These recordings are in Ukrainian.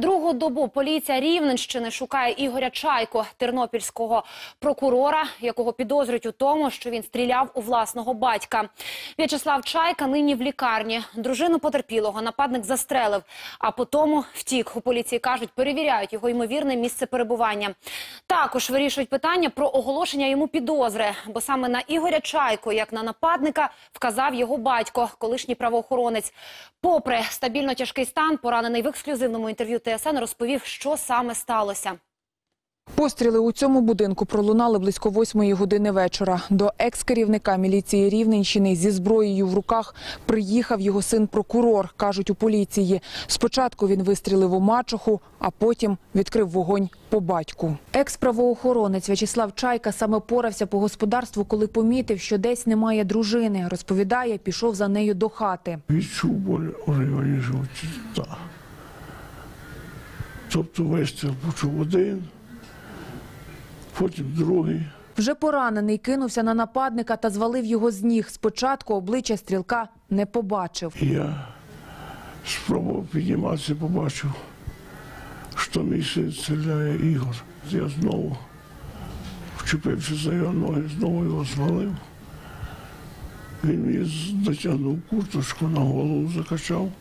Другу добу поліція Рівненщини шукає Ігоря Чайко, тернопільського прокурора, якого підозрюють у тому, що він стріляв у власного батька. В'ячеслав Чайка нині в лікарні. Дружину потерпілого нападник застрелив, а потім втік. У поліції кажуть, перевіряють його ймовірне місце перебування. Також вирішують питання про оголошення йому підозри, бо саме на Ігоря Чайко, як на нападника, вказав його батько, колишній правоохоронець. Попри стабільно тяжкий стан, поранений в ексклюзивному інтерв'ю ТСН розповів, що саме сталося. Постріли у цьому будинку пролунали близько восьмої години вечора. До екс-керівника міліції Рівненщини зі зброєю в руках приїхав його син-прокурор, кажуть у поліції. Спочатку він вистрілив у мачуху, а потім відкрив вогонь по батьку. Екс-правоохоронець В'ячеслав Чайка саме порався по господарству, коли помітив, що десь немає дружини. Розповідає, пішов за нею до хати. Відчув боль у районі. Тобто вистріл почув один, потім другий. Вже поранений кинувся на нападника та звалив його з ніг. Спочатку обличчя стрілка не побачив. Я спробував підніматися, побачив, що мій син стріляє Ігор. Я знову, вчепивши за його ноги, знову його звалив. Він мені натягнув курточку на голову, закачав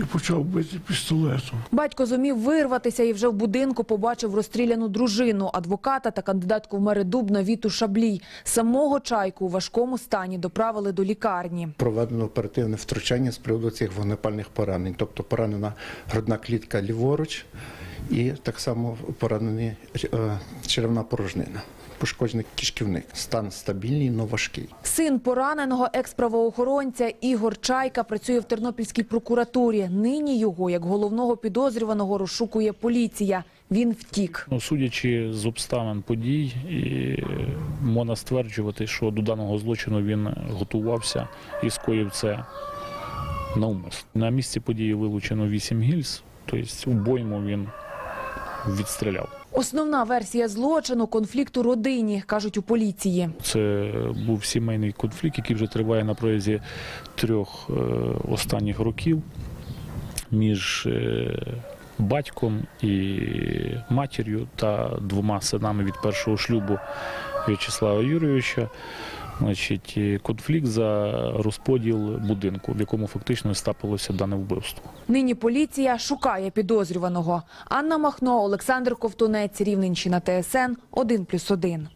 і почав бити пістолетом. Батько зумів вирватися і вже в будинку побачив розстріляну дружину, адвоката та кандидатку в мери Дубна Віту Шаблій. Самого чайку у важкому стані доправили до лікарні. Проведено оперативне втручання з приводу цих вогнепальних поранень, тобто поранена грудна клітка ліворуч і так само поранена е, черевна порожнина, пошкоджений кишківник. Стан стабільний, але важкий. Син пораненого екс-правоохоронця Ігор Чайка працює в Тернопільській прокуратурі. Нині його, як головного підозрюваного, розшукує поліція. Він втік. Ну, судячи з обставин подій, і можна стверджувати, що до даного злочину він готувався і скоїв це навмисно. На місці події вилучено 8 гільз, тобто обойму він відстріляв. Основна версія злочину – конфлікт у родині, кажуть у поліції. Це був сімейний конфлікт, який вже триває на протязі трьох е, останніх років між е, батьком і матір'ю та двома синами від першого шлюбу В'ячеслава Юрійовича. Значить, конфлікт за розподіл будинку, в якому фактично стапилося дане вбивство. Нині поліція шукає підозрюваного. Анна Махно, Олександр Ковтунець, Рівненщина, ТСН, 1+,1.